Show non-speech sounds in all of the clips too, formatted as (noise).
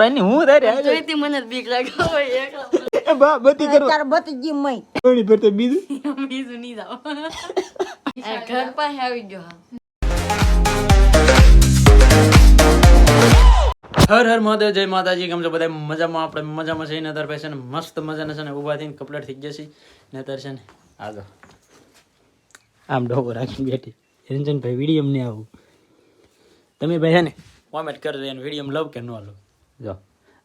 તને હું તારે. જોઈતી મને બીક લાગે હોય એક (laughs) બા બતી કરો. તાર બતજી મય. ઘણી ફેર તો બીજું? (laughs) બીજું નહીં જાવ (laughs) આ ઘર પાસે આવી ગયો હર હર મહાદેવ જય માતાજી. કેમ છો બધા મજામાં? આપણે મજામાં છે ને તાર છે ને મસ્ત મજાના છે ને ઊભા થઈને કપડા થઈ જશે ને તાર છે ને આગળ. આમ ડોકો રાખીને બેઠી. રંજનભાઈ વીડિયો ને આવું. તમે ભાઈ છે ને કોમેન્ટ કરજો એને વીડિયો લવ કે ન લવ જો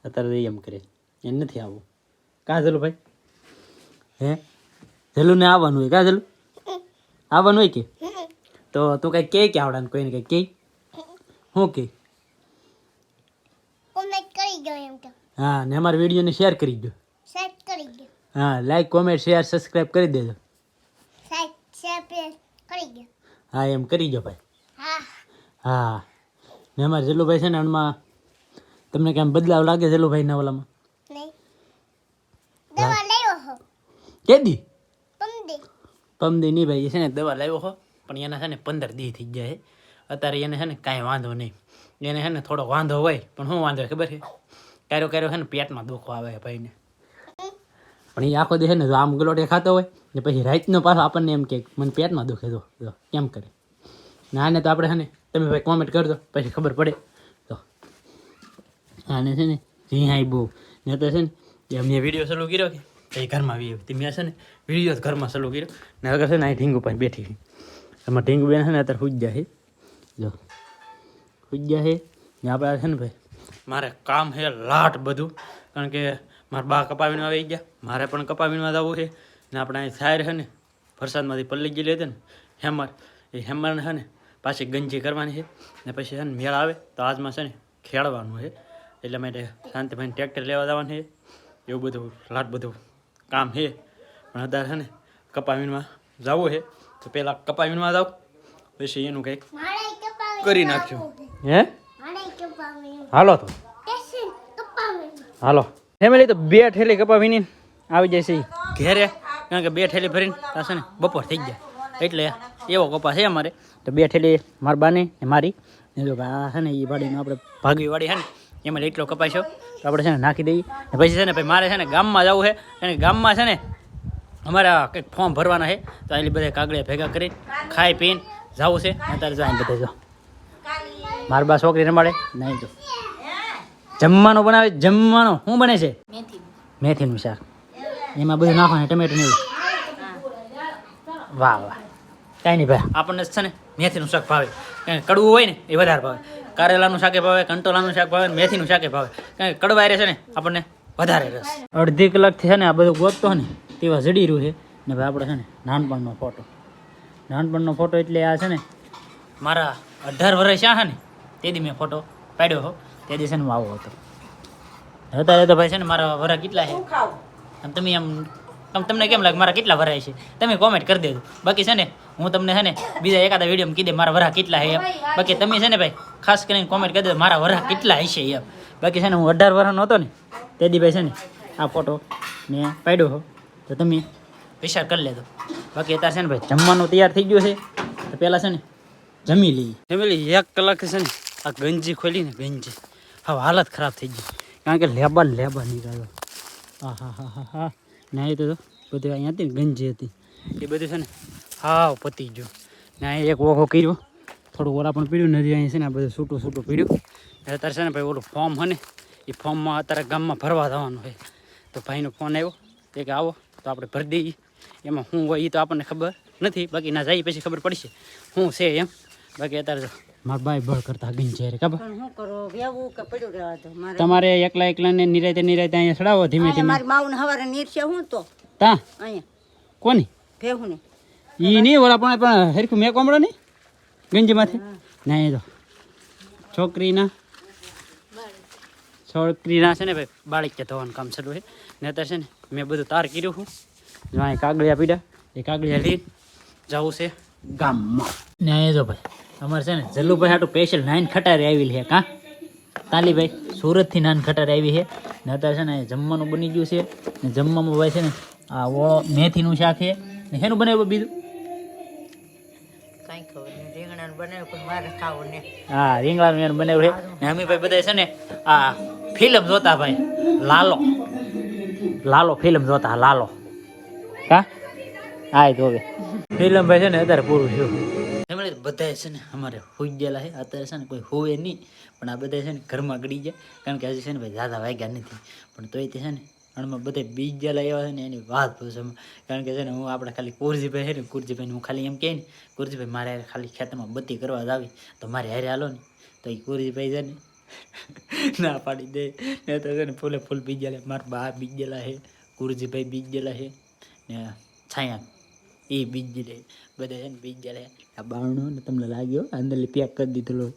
અત્યારે એમ કરે. એને નથી આવવું. કાં ચલો ભાઈ? હે? ઝેલું ને આવવાનું હોય. કાં ઝેલું? આવવાનું હોય કે? તો તું કંઈ કે કે આવડાને? કોઈને કંઈ કે? શું કે? હા ને અમારા વિડીયોને શેર કરી દો. હા લાઈક કોમેન્ટ શેર સબસ્ક્રાઇબ કરી દેજો. હા એમ કરી દો ભાઈ. હા. હા. ને અમારે જલ્લુભાઈ છે ને એમાં તમને કેમ બદલાવ લાગે છે ભાઈ ના ઓલામાં કેદી પમદી નહીં ભાઈ છે ને દવા લાવ્યો હો. પણ એના છે ને પંદર દી થઈ જાય અત્યારે એને છે ને કાંઈ વાંધો નહીં. એને છે ને થોડો વાંધો હોય પણ શું વાંધો ખબર છે? ક્યારો ક્યારો છે ને પેટમાં દુખો આવે ભાઈને. પણ એ આખો દે છે ને જો આમ ગલોટે ખાતો હોય ને પછી રાતનો પાછો આપણને એમ કે મને પેટમાં દુખે તો જો કેમ કરે? ના ને તો આપણે છે ને તમે ભાઈ કોમેન્ટ કરજો પછી ખબર પડે. આને છે ને જી હાઈ બહુ. ને તો છે ને મેં વીડિયો ચાલુ કર્યો કે એ ઘરમાં આવી તે મેં છે ને વીડિયો ઘરમાં ચાલુ કર્યો. ને અગર છે ને અહીં ઢીંગુ પાસે બેઠી હતી. એમાં ઢીંગુ બેન છે ને અત્યારે હુજ જાય જો હુજ જાય ને આપણે છે ને ભાઈ, મારે કામ છે લાટ બધું. કારણ કે મારા બા કપાવીને આવી ગયા. મારે પણ કપાવીને જવું છે. ને આપણે અહીં સાયર છે ને, વરસાદમાંથી પલ્લી ગયેલી હતી ને, હેમર. એ હેમરને છે ને પાછી ગંજી કરવાની છે. ને પછી છે ને મેળ આવે, તો આજમાં છે ને ખેડવાનું છે. એટલે માટે શાંતિભાઈને ટ્રેક્ટર લેવા જવાનું છે. એવું બધું લાટ બધું કામ છે. પણ અત્યારે છે ને કપાવીનમાં જવું છે. તો પહેલાં કપાવીનમાં જાઓ. પછી એનું કંઈક કરી નાખ્યું હે? હાલો તો. હાલો. ફેમિલી તો બે ઠેલી કપા વીની આવી જાય છે. ઘેરે કારણ કે બે ઠેલી ભરીને પાસે ને બપોર થઈ જાય એટલે એવો કપા છે અમારે. તો બે ઠેલી મારા બાની મારી. જો આ છે ને એ વાડીને આપણે ભાગવી વાડી છે ને એમાં એટલો કપાસ્યો તો આપણે છે ને નાખી દઈએ. પછી છે ને ભાઈ મારે છે ને ગામમાં જવું છે. અને ગામમાં છે ને અમારા કંઈક ફોર્મ ભરવાના છે. તો આ બધા કાગળિયા ભેગા કરી ખાઈ પીને જવું છે. અત્યારે જાય બધા જો. મારા બા છોકરી રમાડે. નહીં જો. જમવાનું બનાવે. જમવાનું શું બને છે? મેથીનું શાક. એમાં બધું નાખવાનું ટમેટું એવું. વાહ વાહ. કાંઈ નહીં ભાઈ. આપણને છે ને મેથીનું શાક ભાવે. કડવું હોય ને એ વધારે ભાવે. કારેલાનું શાકે ભાવે કંટોલાનું શાક ભાવે મેથીનું શાકે ભાવે. કારણ કે કડવા રહે છે ને? આપણને વધારે રસ. અડધી કલાકથી છે ને આ બધું ગોતતો ને તેવા જડી રહ્યું છે. ને ભાઈ આપણે છે ને નાનપણનો ફોટો. નાનપણનો ફોટો એટલે આ છે ને મારા અઢાર વર્ષ આ છે ને તે દી મેં ફોટો પાડ્યો હો. તે દી છે ને હું આવો હતો. અત્યારે તો ભાઈ છે ને મારા વરા કેટલા છે? આમ તમે એમ આમ તમને કેમ લાગે મારા કેટલા વરાય છે? તમે કોમેન્ટ કરી દેજો. બાકી છે ને, હું તમને છે ને બીજા એકાદા વિડીયોમાં કીધે મારા વરા કેટલા છે એમ. બાકી તમે છે ને ભાઈ, ખાસ કરીને કોમેન્ટ કરી દેજો, મારા વરા કેટલા હશે એમ. બાકી છે ને, હું અઢાર વર્ષનો હતો ને તે દી ભાઈ છે ને, આ ફોટો મેં પાડ્યો હો. તો તમે વિચાર કરી લેજો. બાકી અત્યારે છે ને ભાઈ, જમવાનું તૈયાર થઈ ગયું છે. તો પહેલાં છે ને, જમી લઈએ. જમી એક કલાક છે ને, આ ગંજી ખોલી ને, ગંજી. હવે હાલત ખરાબ થઈ ગઈ. કારણ કે લેબા ને લેબા નીકળ્યો. હા હા હા હા હા ના એ તો બધું અહીંયા હતી ને, ગંજી હતી. એ બધું છે ને, હાવ પતી ગયું. ને અહીંયા એક ઓખો કર્યો. થોડું ઓરા પણ પીડ્યું નથી અહીંયા છે ને આ બધું છૂટું છૂટું પીડ્યું. અત્યારે છે ને ભાઈ ઓલું ફોર્મ છે ને, એ ફોર્મમાં અત્યારે ગામમાં ભરવા જવાનું હોય તો ભાઈનો ફોન આવ્યો તે કે આવો, તો આપણે ભરી દઈએ. એમાં શું હોય એ તો આપણને ખબર નથી, બાકી ના જાય પછી ખબર પડશે. શું છે એમ? બાકી અત્યારે મારા ભાઈ બળ કરતા ગંજી રે ખબર પણ શું કરો? વેવું કે પડ્યું રહેવા તો મારે તમારે એકલા એકલા ને નિરાતે નિરાતે અહીંયા ચડાવો ધીમે ધીમે. મારી માવને હવારે નીરશે હું તો. તા? અહીંયા. કોની? ભેહું ને ઈ નહીં ઓલા પણ પણ હરખું મેં કોમડો નહીં? ગંજીમાંથી? ના એ તો. છોકરીના છોકરીના છે ને ભાઈ બાળક કે ધોવાનું કામ ચાલુ છે. ને અત્યારે છે ને મેં બધું તાર કર્યું હું. જો અહીં કાગળિયા પીડા એ કાગળિયા લઈ જવું છે ગામમાં. ને એ જો ભાઈ અમારે છે ને જલ્લુભાઈ હાટું સ્પેશિયલ નાન ખટારી આવી છે કાં? તાલીભાઈ સુરતથી નાન ખટારી આવી છે. ને અત્યારે છે ને જમવાનું બની ગયું છે. ને જમવામાં ભાઈ છે ને આ ઓળો મેથીનું શાક છે. ને શેનું બનાવ્યું બીજું? હા રીંગણાનું બનાવ્યું છે. ને અમે ભાઈ બધા છે ને આ ફિલ્મ જોતા ભાઈ લાલો. લાલો ફિલ્મ જોતા લાલો. કા? હા જોવે ફિલ્મ ભાઈ છે ને અત્યારે પૂરું થયું. બધા છે ને અમારે હોઈ ગયેલા છે અત્યારે છે ને કોઈ હોવે નહીં પણ આ બધા છે ને ઘરમાં ગળી જાય કારણ કે હજી છે ને ભાઈ દાદા વાગ્યા નથી પણ તોય તે છે ને અણમાં બધા બીજ ગયેલા એવા છે ને એની વાત પૂછો કારણ કે છે ને હું આપણે ખાલી કુરજીભાઈ છે ને કુરજીભાઈને હું ખાલી એમ કહે ને કુરજીભાઈ મારે ખાલી ખેતરમાં બત્તી કરવા જ આવી તો મારે હારે હાલો ને તો એ કુરજીભાઈ છે ને ના પાડી દે ને તો છે ને ફૂલે ફૂલ બીજ ગયેલા મારા બા બીજ ગયેલા છે કુરજીભાઈ બીજ ગયેલા છે ને છાયા એ બીજ ગયેલા બધા છે ને બીજ ગયેલા આ બારણું ને તમને લાગ્યો અંદર પેક કરી દીધેલો.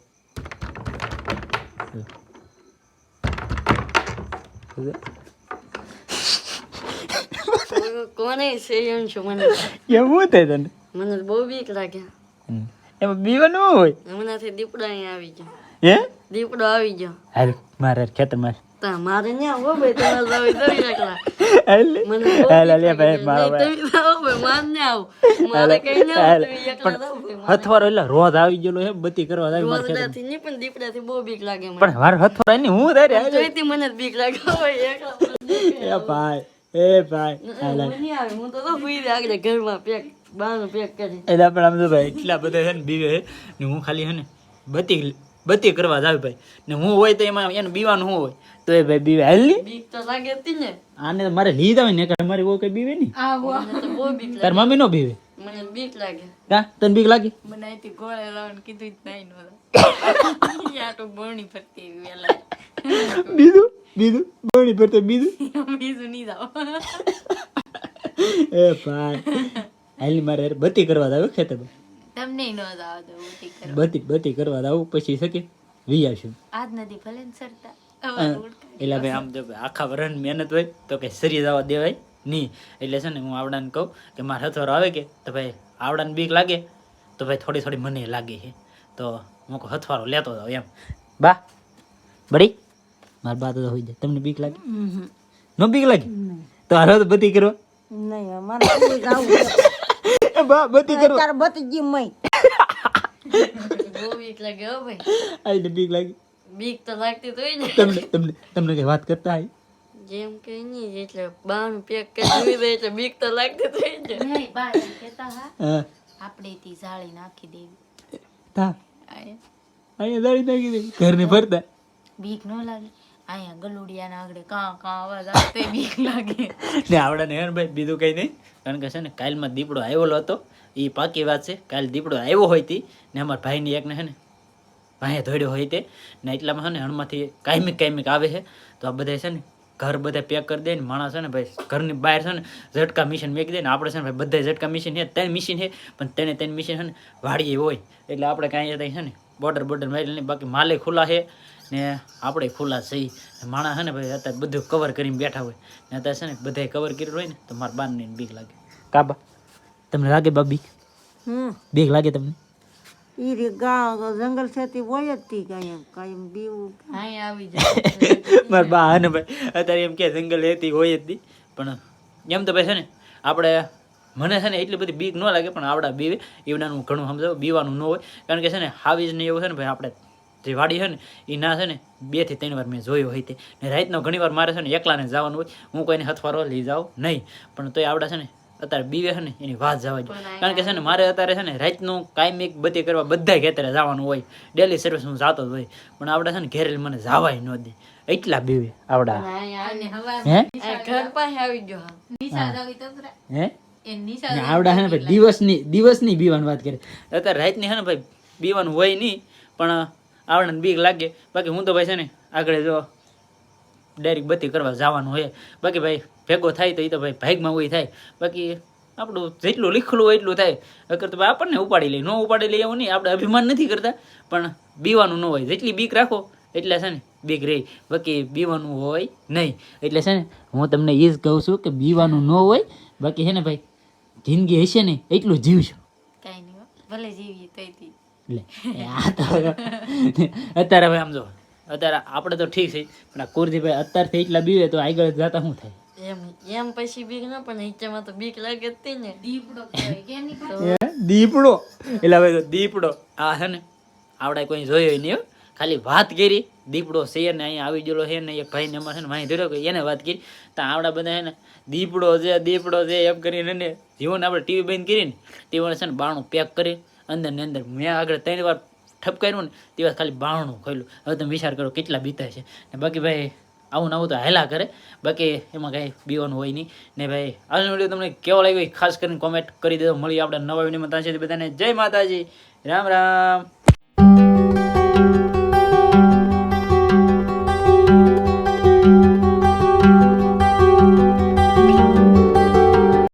કોને છે એમ છું મને? એવું થાય તને? મને બહુ બીક લાગે. એમાં બીવાનું હોય? હમણાંથી દીપડા અહીંયા આવી ગયો. હે? દીપડો આવી ગયો. હાલ મારે ખેતરમાં તા મારે ન્યા હો ભાઈ તમારે જાવ દરી રાખલા હાલ મને બીક લે ભાઈ. મારો તમે જાઓ ભાઈ, માર ને આવ મારે કઈ ના. આવું, ભાઈ, મારે. હથવારો એટલે રોજ આવી ગયેલો હે બત્તી કરવા આવી મારે. રોજડાથી નહીં પણ દીપડાથી બહુ બીક લાગે મને પણ મારે હથવારો નહીં હું તારે. જોઈતી મને બીક લાગે ભાઈ એકલા એ ભાઈ એ ભાઈ હાલ. હું નહીં આવી હું તો તો રહી આગળ ઘરમાં પેક બાનું પેક કરી એટલે આપણે આમ તો ભાઈ એટલા બધા છે ને બીવે ને હું ખાલી ને બત્તી બત્તી કરવા જાવ ભાઈ. ને હું હોય તો એમાં એનું બીવાનું હું હોય? તો એ ભાઈ બીવે. હાલ બીક તો લાગે હતી ને. આને તો મારે લીધા હોય ને કે મારે કોઈ કઈ બીવે ની મને તો બહુ બીક તાર મમ્મી નો બીવે? મને બીક લાગે. કા? તને બીક લાગી? મને અહીંથી ગોળે લાવન કીધું જ નહીં યા તો (coughs) બોણી ફરતી વેલા. બીજું? બીજું? બોણી ફરતે બીજું? બીજું નહીં જાવ. (laughs) એ ભાઈ. હાલી મારે બતી બત્તી કરવા જાવ ખેતરમાં. તમને ન જાવ તો બટી બત્તી કરવા જ આવું પછી શકે વી આવશું આજ નથી ભલે ને સરતા. એટલે ભાઈ આમ જો આખા વરણ મહેનત હોય તો કે શરીર જવા દેવાય નહીં એટલે છે ને હું આવડાને કહું કે મારા હથવારો આવે કે તો ભાઈ આવડાને બીક લાગે તો ભાઈ થોડી થોડી મને લાગે છે. તો હું કહું હથવારો લેતો જાઉં એમ. બા બડી? મારા બા તો હોઈ જાય. તમને બીક લાગે? ન બીક લાગે? તો હારો તો બધી કરવા નહીં અમારે કોઈ જાવું એ બા બત્તી કરવા તાર બતજી મય. બહુ બીક લાગે હો ભાઈ. આઈને બીક લાગી. બીક તો લાગતી તો ને. તમને તમને તમને કઈ વાત કરતા આવી જેમ કે નહીં એટલે બાનું પેક કરી જોઈ દે એટલે બીક તો લાગતી તો હોય ને. નહીં હા આપણે તી જાળી નાખી દેવી. તા. અહીંયા અહીંયા નાખી નાખી ઘર ને ફરતા. બીક ન લાગે. અહીંયા ગલુડિયાના આગળ કાં કાં અવાજ આવે તો બીક લાગે. ને આવડાને ને ભાઈ, બીજું કંઈ નહીં. કારણ કે છે ને, કાલમાં દીપડો આવેલો હતો. એ પાકી વાત છે, કાલ દીપડો આવ્યો હોય તી. ને અમારા ભાઈની એકને છે ને, ભાઈએ ધોડ્યો હોય તે. ને એટલામાં છે ને, હણમાંથી કાયમિક કાયમિક આવે છે. તો આ બધા છે ને, ઘર બધા પેક કરી દે ને, માણસ છે ને, ભાઈ, ઘરની બહાર છે ને, ઝટકા મિશન મેકી દે ને, આપણે છે ને, ભાઈ બધા ઝટકા મિશન છે. ત્રણ મિશન છે, પણ તેને ત્રણ મિશન છે ને વાળીએ હોય. એટલે આપણે કાંઈ છે ને બોર્ડર બોર્ડર મારી નહીં બાકી માલે ખુલ્લા છે ને આપણે ખુલ્લા છીએ માણસ છે ને ભાઈ અત્યારે બધું કવર કરીને બેઠા હોય. ને અત્યારે છે ને બધાએ કવર કર્યું હોય ને તો મારા બાનને બીક લાગે. કાબા તમને લાગે બા બીક હમ. બીક લાગે તમને? ઈ રે ગા જંગલ છે તે હોય જ તી કાયમ કાયમ બીવું અહીંયા આવી જાય. (laughs) મારા બા અને ભાઈ અત્યારે એમ કે જંગલ રહેતી હોય જ નહીં પણ એમ તો ભાઈ છે ને આપણે મને છે ને એટલી બધી બીક ન લાગે પણ આવડા બીવે એવડાનું ઘણું સમજાવ બીવાનું ન હોય કારણ કે છે ને હાવીજ ને એવું છે ને ભાઈ આપણે જે વાડી છે ને એ ના છે ને બેથી ત્રણ વાર મેં જોયો હોય તે ને રાતનો ઘણી વાર મારે છે ને એકલાને જવાનું હોય હું કોઈને હથવારો લઈ જાઉં નહીં પણ તોય આવડા છે ને અત્યારે બીવે છે ને એની વાત જવા દે કારણ કે છે ને મારે અત્યારે છે ને રાતનું કાયમિક બધી કરવા બધા ખેતરે જવાનું હોય ડેલી સર્વિસ હું જાતો જ હોય પણ આવડે છે ને ઘેરે મને જવાય ન દે એટલા બીવે આવડા હે ઘર પાસે આવી ગયો હા ખરા. હે ને આવડા ભાઈ દિવસની દિવસની બીવાની વાત કરે. અત્યારે રાતની હે ને ભાઈ બીવાનું હોય નહીં પણ આવડાને બીક લાગે. બાકી હું તો ભાઈ છે ને આગળ જો ડાયરેક્ટ બત્તી કરવા જવાનું હોય બાકી ભાઈ ભેગો થાય તો એ તો ભાઈ ભાગમાં હોય થાય. બાકી આપણું જેટલું લીખેલું હોય એટલું થાય. અગર તો ભાઈ આપણને ઉપાડી લઈએ ન ઉપાડી લઈએ એવું નહીં આપણે અભિમાન નથી કરતા. પણ બીવાનું ન હોય જેટલી બીક રાખો એટલે છે ને બીક રહી. બાકી બીવાનું હોય નહીં. એટલે છે ને હું તમને એ જ કહું છું કે બીવાનું ન હોય. બાકી છે ને ભાઈ જિંદગી હશે ને એટલું જીવજો. કાંઈ નહીં ભલે જીવીએ તોય તી. આ તો અત્યારે હવે આમ જો અત્યારે આપણે તો ઠીક છે પણ આ કુરજીભાઈ અત્યારથી એટલા બીવે તો આગળ જતા શું થાય? એમ એમ પછી બીક ના પણ નીચેમાં તો બીક લાગે જ તી ને. દીપડો દીપડો? એટલે હવે દીપડો આ છે ને આપણે કોઈ જોયો નહીં હો. ખાલી વાત કરી. દીપડો છે ને અહીંયા આવી ગયેલો છે ને એક ભાઈને છે ને માહિતી ધીરો કે એને વાત કરી. તો આવડા બધા છે ને, દીપડો છે દીપડો છે, એમ કરીને ને જીવન આપણે ટીવી બંધ કરીને ટીવી છે ને બાણું પેક કરી અંદર ને અંદર મેં આગળ ત્રણ વાર ઠપકાર્યું ને તે વાર ખાલી બાણું ખોલ્યું. હવે તમે વિચાર કરો કેટલા બીતા છે. ને બાકી ભાઈ આવું ને આવું તો હેલા કરે. બાકી એમાં કાંઈ બીવાનું હોય નહીં. ને ભાઈ આજનો વીડિયો તમને કેવો લાગ્યો ખાસ કરીને કોમેન્ટ કરી દેજો. મળીએ આપણે નવા વિડીયોમાં. ત્યાં છે બધાને જય માતાજી. રામ રામ.